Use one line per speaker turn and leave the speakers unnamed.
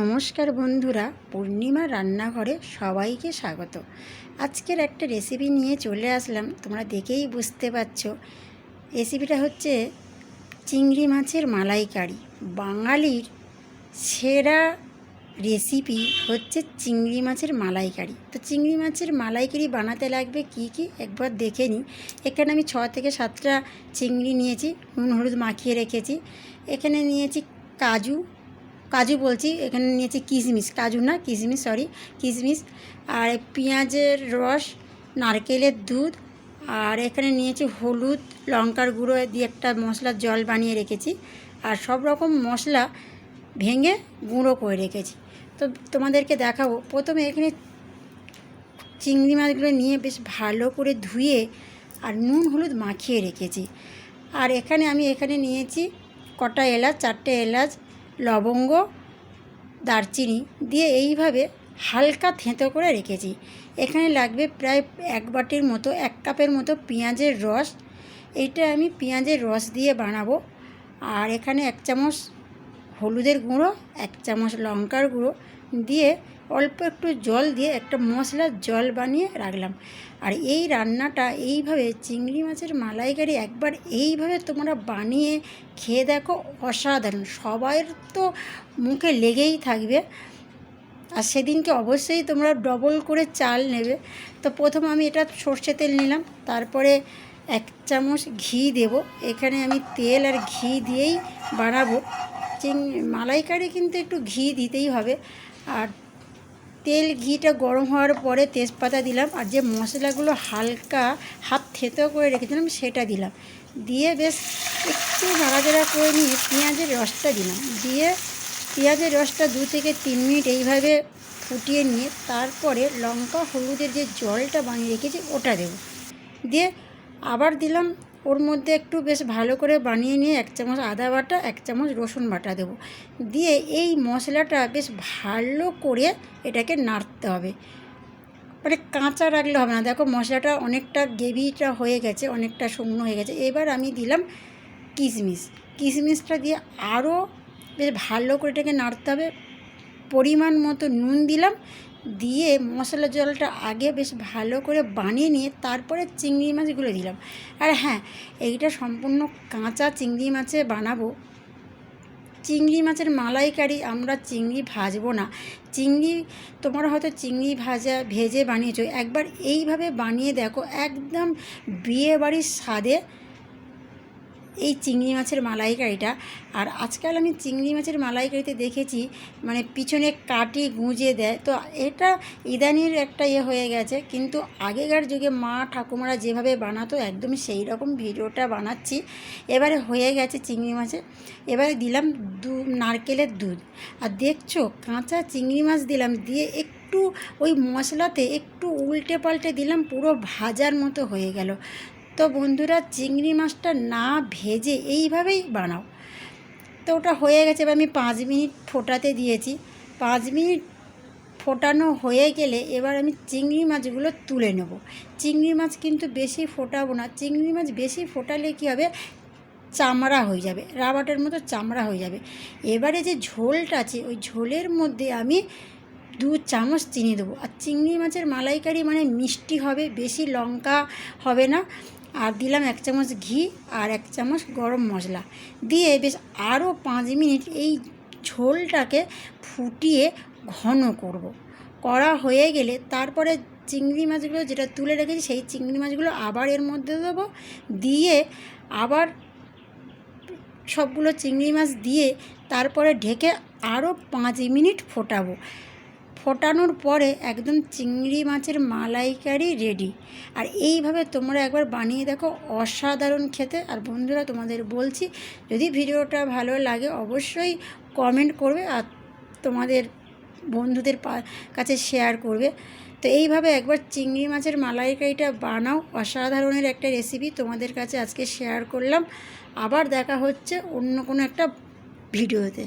নমস্কার বন্ধুরা পূর্ণিমা রান্নাঘরে সবাইকে স্বাগত। আজকের একটা রেসিপি নিয়ে চলে আসলাম, তোমরা দেখেই বুঝতে পারছ। রেসিপিটা হচ্ছে চিংড়ি মাছের মালাইকারি। বাঙালির সেরা রেসিপি হচ্ছে চিংড়ি মাছের মালাইকারি। তো চিংড়ি মাছের মালাইকারি বানাতে লাগবে কি কি? একবার দেখে নিই। এখানে আমি ছ থেকে সাতটা চিংড়ি নিয়েছি, নুন, হলুদ মাখিয়ে রেখেছি। এখানে নিয়েছি কাজু কাজু বলছি, এখানে নিয়েছি কিশমিশ, কাজু না, কিশমিশ সরি কিশমিশ। আর পেঁয়াজের রস, নারকেলের দুধ, আর এখানে নিয়েছি হলুদ, লঙ্কার গুঁড়ো দিয়ে একটা মশলার জল বানিয়ে রেখেছি। আর সব রকম মশলা ভেঙে গুঁড়ো করে রেখেছি। তো তোমাদেরকে দেখাবো, প্রথমে এখানে চিংড়ি মাছগুলো নিয়ে বেশ ভালো করে ধুয়ে আর নুন, হলুদ মাখিয়ে রেখেছি। আর এখানে আমি এখানে নিয়েছি কটা এলাচ, চারটে এলাচ লবঙ্গ, দারচিনি দিয়ে এইভাবে হালকা থেঁতো করে রেখেছি। এখানে লাগবে প্রায় এক বাটির মতো, এক কাপের মতো পেঁয়াজের রস। এইটা আমি পেঁয়াজের রস দিয়ে বানাবো। আর এখানে এক চামচ হলুদের গুঁড়ো, এক চামচ লঙ্কার গুঁড়ো দিয়ে অল্প একটু জল দিয়ে একটা মশলার জল বানিয়ে রাখলাম। আর এই রান্নাটা এইভাবে চিংড়ি মাছের মালাইকারি একবার এইভাবে তোমরা বানিয়ে খেয়ে দেখো অসাধারণ। সবার তো মুখে লেগেই থাকবে। আর সেদিনকে অবশ্যই তোমরা ডবল করে চাল নেবে। তো প্রথম আমি এটা সর্ষে তেল নিলাম, তারপরে এক চামচ ঘি দেব। এখানে আমি তেল আর ঘি দিয়েই বানাবো। চিং, মালাইকারি কিন্তু একটু ঘি দিতেই হবে। আর তেল ঘিটা গরম হওয়ার পরে তেজপাতা দিলাম আর যে মশলাগুলো হালকা হাত থেতো করে রেখেছিলাম সেটা দিলাম। দিয়ে বেশ একটু নাড়াচাড়া করে নিয়ে পেঁয়াজের রসটা দিলাম। দিয়ে পেঁয়াজের রসটা দু থেকে তিন মিনিট এইভাবে ফুটিয়ে নিয়ে তারপরে লঙ্কা, হলুদের যে জলটা বানিয়ে রেখেছি ওটা দেবো। দিয়ে আবার দিলাম ওর মধ্যে একটু বেশ ভালো করে বানিয়ে নিয়ে এক চামচ আদা বাটা, এক চামচ রসুন বাটা দেবো। দিয়ে এই মশলাটা বেশ ভালো করে এটাকে নাড়তে হবে। মানে কাঁচা রাখলে হবে না। দেখো মশলাটা অনেকটা গ্রেভিটা হয়ে গেছে, অনেকটা শুকনো হয়ে গেছে। এবার আমি দিলাম কিশমিশ। কিশমিশটা দিয়ে আরও বেশ ভালো করে এটাকে নাড়তে হবে। পরিমাণ মতো নুন দিলাম। দিয়ে মশলা জলটা আগে বেশ ভালো করে বানিয়ে নিয়ে তারপরে চিংড়ি মাছগুলো দিলাম। আর হ্যাঁ এইটা সম্পূর্ণ কাঁচা চিংড়ি মাছে বানাবো। চিংড়ি মাছের মালাইকারি আমরা চিংড়ি ভাজবো না। চিংড়ি, তোমরা হয়তো চিংড়ি ভাজা, ভেজে বানিয়েছো। একবার এইভাবে বানিয়ে দেখো, একদম বিয়ে বাড়ির স্বাদে এই চিংড়ি মাছের মালাইকারিটা। আর আজকাল আমি চিংড়ি মাছের মালাইকারিতে দেখেছি মানে পিছনে কাটি গুঁজে দেয়। তো এটা ইদানির একটা ইয়ে হয়ে গেছে, কিন্তু আগেকার যুগে মা ঠাকুমারা যেভাবে বানাতো একদম সেই রকম ভিডিওটা বানাচ্ছি। এবারে হয়ে গেছে চিংড়ি মাছে। এবারে দিলাম দু, নারকেলের দুধ। আর দেখছ, কাঁচা চিংড়ি মাছ দিলাম, দিয়ে একটু ওই মশলাতে একটু উল্টে পাল্টে দিলাম, পুরো ভাজার মতো হয়ে গেল। তো বন্ধুরা চিংড়ি মাছটা না ভেজে এইভাবেই বানাও। তো ওটা হয়ে গেছে, এবার আমি পাঁচ মিনিট ফোটাতে দিয়েছি। পাঁচ মিনিট ফোটানো হয়ে গেলে এবার আমি চিংড়ি মাছগুলো তুলে নেব। চিংড়ি মাছ কিন্তু বেশি ফোটাবো না। চিংড়ি মাছ বেশি ফোটালে কী হবে? চামড়া হয়ে যাবে রাবাটের মতো চামড়া হয়ে যাবে। এবারে যে ঝোলটা আছে, ওই ঝোলের মধ্যে আমি দু চামচ চিনি দেবো। আর চিংড়ি মাছের মালাইকারি মানে মিষ্টি হবে, বেশি লঙ্কা হবে না। আর দিলাম এক চামচ ঘি আর এক চামচ গরম মশলা। দিয়ে বেশ আরও পাঁচ মিনিট এই ঝোলটাকে ফুটিয়ে ঘন করব। করা হয়ে গেলে তারপরে চিংড়ি মাছগুলো যেটা তুলে রেখেছি সেই চিংড়ি মাছগুলো আবার এর মধ্যে দেবো। দিয়ে আবার সবগুলো চিংড়ি মাছ দিয়ে তারপরে ঢেকে আরও পাঁচ মিনিট ফোটাবো। ফোটানোর পরে একদম চিংড়ি মাছের মালাইকারি রেডি। আর এইভাবে তোমরা একবার বানিয়ে দেখো, অসাধারণ খেতে। আর বন্ধুরা, তোমাদের বলছি, যদি ভিডিওটা ভালো লাগে, অবশ্যই কমেন্ট করবে আর তোমাদের বন্ধুদের কাছে শেয়ার করবে। তো এইভাবে একবার চিংড়ি মাছের মালাইকারিটা বানাও। অসাধারণের একটা রেসিপি তোমাদের কাছে আজকে শেয়ার করলাম। আবার দেখা হচ্ছে অন্য কোনো একটা ভিডিওতে।